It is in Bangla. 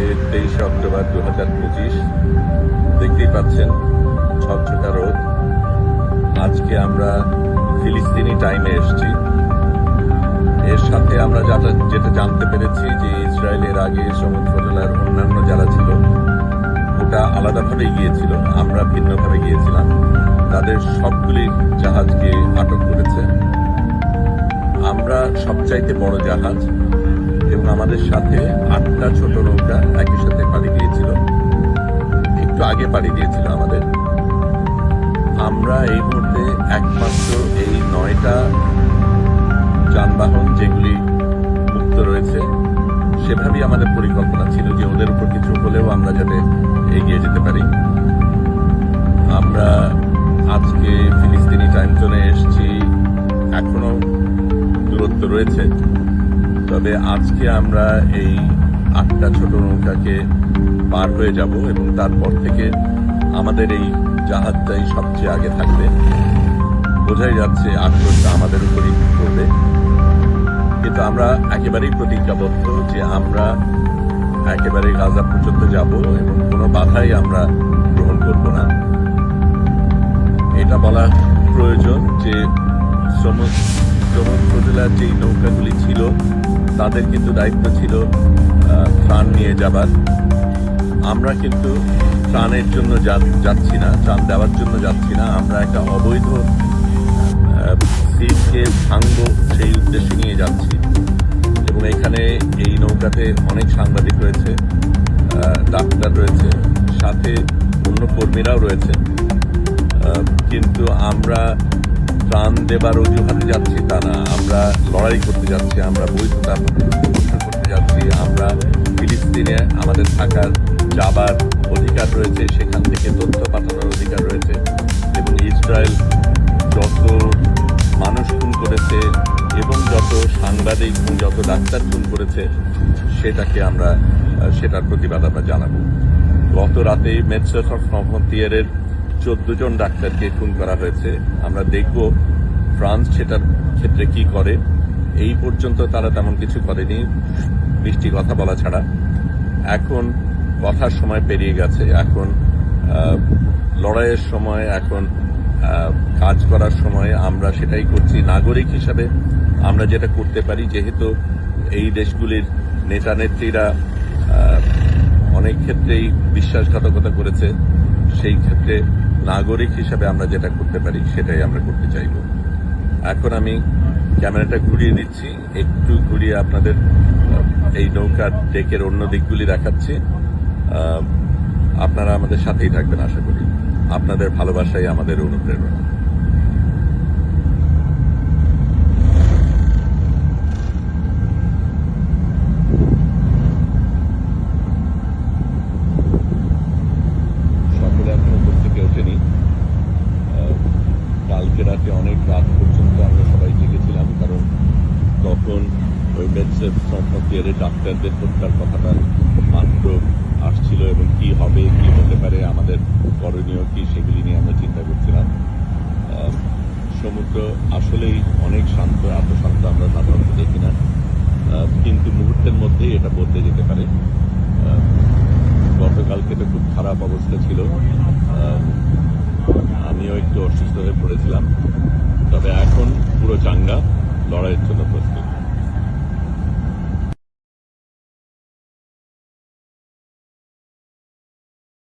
আজকে তেইশে অক্টোবর দু হাজার পঁচিশ। দেখতেই পাচ্ছেন ঝকঝকা রোদ। আজকে আমরা ফিলিস্তিনি টাইমে এসেছি। এর সাথে আমরা যাটা যেটা জানতে পেরেছি যে ইসরায়েলের আগে সমুদ্র জেলার অন্যান্য যারা ছিল, ওটা আলাদাভাবে গিয়েছিল, আমরা ভিন্নভাবে গিয়েছিলাম। তাদের সবগুলি জাহাজকে আটক করেছে। আমরা সবচাইতে বড় জাহাজ এবং আমাদের সাথে আটটা ছোট নৌকা একই সাথে পাড়ি দিয়েছিল। একটু আগে পাড়ি দিয়েছিল আমাদের। আমরা এই মুহূর্তে একমাত্র এই নয়টা যানবাহন যেগুলি মুক্ত রয়েছে, সেভাবেই আমাদের পরিকল্পনা ছিল যে ওদের উপর কিছু হলেও আমরা যাতে এগিয়ে যেতে পারি। আমরা আজকে ফিলিস্তিনি টাইম জোনে এসেছি। এখনও দূরত্ব রয়েছে। তবে আজকে আমরা এই আটটা ছোট নৌকাকে পার হয়ে যাব এবং তারপর থেকে আমাদের এই জাহাজটাই সবচেয়ে আগে থাকবে। বোঝাই যাচ্ছে আগ্রহটা আমাদের উপরই করবে। কিন্তু আমরা একেবারেই প্রতিজ্ঞাবদ্ধ যে আমরা একেবারে গাজা পর্যন্ত যাব এবং কোনো বাধাই আমরা গ্রহণ করব না। এটা বলা প্রয়োজন যে সমুদ্র জেলার যেই নৌকাগুলি ছিল তাদের কিন্তু দায়িত্ব ছিল ত্রাণ নিয়ে যাবার। আমরা কিন্তু ত্রাণের জন্য যাচ্ছি না, ত্রাণ দেওয়ার জন্য যাচ্ছি না। আমরা একটা অবৈধ সিটকে ভাঙবো সেই উদ্দেশ্যে নিয়ে যাচ্ছি। এবং এখানে এই নৌকাতে অনেক সাংবাদিক রয়েছে ডাক্তার রয়েছে, সাথে অন্য কর্মীরাও রয়েছে। কিন্তু আমরা ত্রাণ দেবার অজুহাতে যাচ্ছি তা না। আমরা লড়াই করতে যাচ্ছি, আমরা বৈধতা প্রতিষ্ঠা করতে যাচ্ছি, আমরা ফিলিস্তিনে আমাদের থাকার যাবার অধিকার রয়েছে, সেখান থেকে তথ্য পাঠানোর অধিকার রয়েছে এবং ইসরায়েল যত মানুষ খুন করেছে এবং যত সাংবাদিক এবং যত ডাক্তার খুন করেছে, সেটাকে আমরা সেটার প্রতিবাদ আমরা জানাব। গত রাতে মেটসেফ ফ্রন্টিয়ারের চোদ্দ জন ডাক্তারকে খুন করা হয়েছে। আমরা দেখব ফ্রান্স সেটার ক্ষেত্রে কি করে। এই পর্যন্ত তারা তেমন কিছু করেনি। মিষ্টি কথা বলা ছাড়া। এখন কথার সময় পেরিয়ে গেছে। এখন লড়াইয়ের সময়, এখন কাজ করার সময় আমরা সেটাই করছি। নাগরিক হিসাবে আমরা যেটা করতে পারি, যেহেতু এই দেশগুলির নেতা, নেত্রীরা অনেক ক্ষেত্রেই বিশ্বাসঘাতকতা করেছে, সেই ক্ষেত্রে নাগরিক হিসাবে আমরা যেটা করতে পারি, সেটাই আমরা করতে চাইব। এখন আমি ক্যামেরাটা ঘুরিয়ে দিচ্ছি একটু ঘুরিয়ে আপনাদের এই নৌকার ডেকের অন্য দিকগুলি দেখাচ্ছি। আপনারা আমাদের সাথেই থাকবেন, আশা করি। আপনাদের ভালোবাসাই আমাদের অনুপ্রেরণা সকলে এখনও উপর থেকে ওঠেনি আহ, কালকে রাতে অনেক রাত পর্যন্ত আমরা সবাই জেগেছিলাম কারণ তখন ওই মেডসেফ সম্পর্কের ডাক্তারদের হত্যার কথাটা মাত্র আসছিল এবং কি হবে, কি হতে পারে, আমাদের করণীয় কি সেগুলি নিয়ে আমরা চিন্তা করছিলাম। সমুদ্র আসলেই অনেক শান্ত, এত শান্ত আমরা সাধারণত দেখি না। কিন্তু মুহূর্তের মধ্যেই এটা বদলে যেতে পারে। গতকালকে তো খুব খারাপ অবস্থা ছিল। আমিও একটু অসুস্থ হয়ে পড়েছিলাম। তবে এখন পুরো চাঙ্গা, লড়াইয়ের জন্য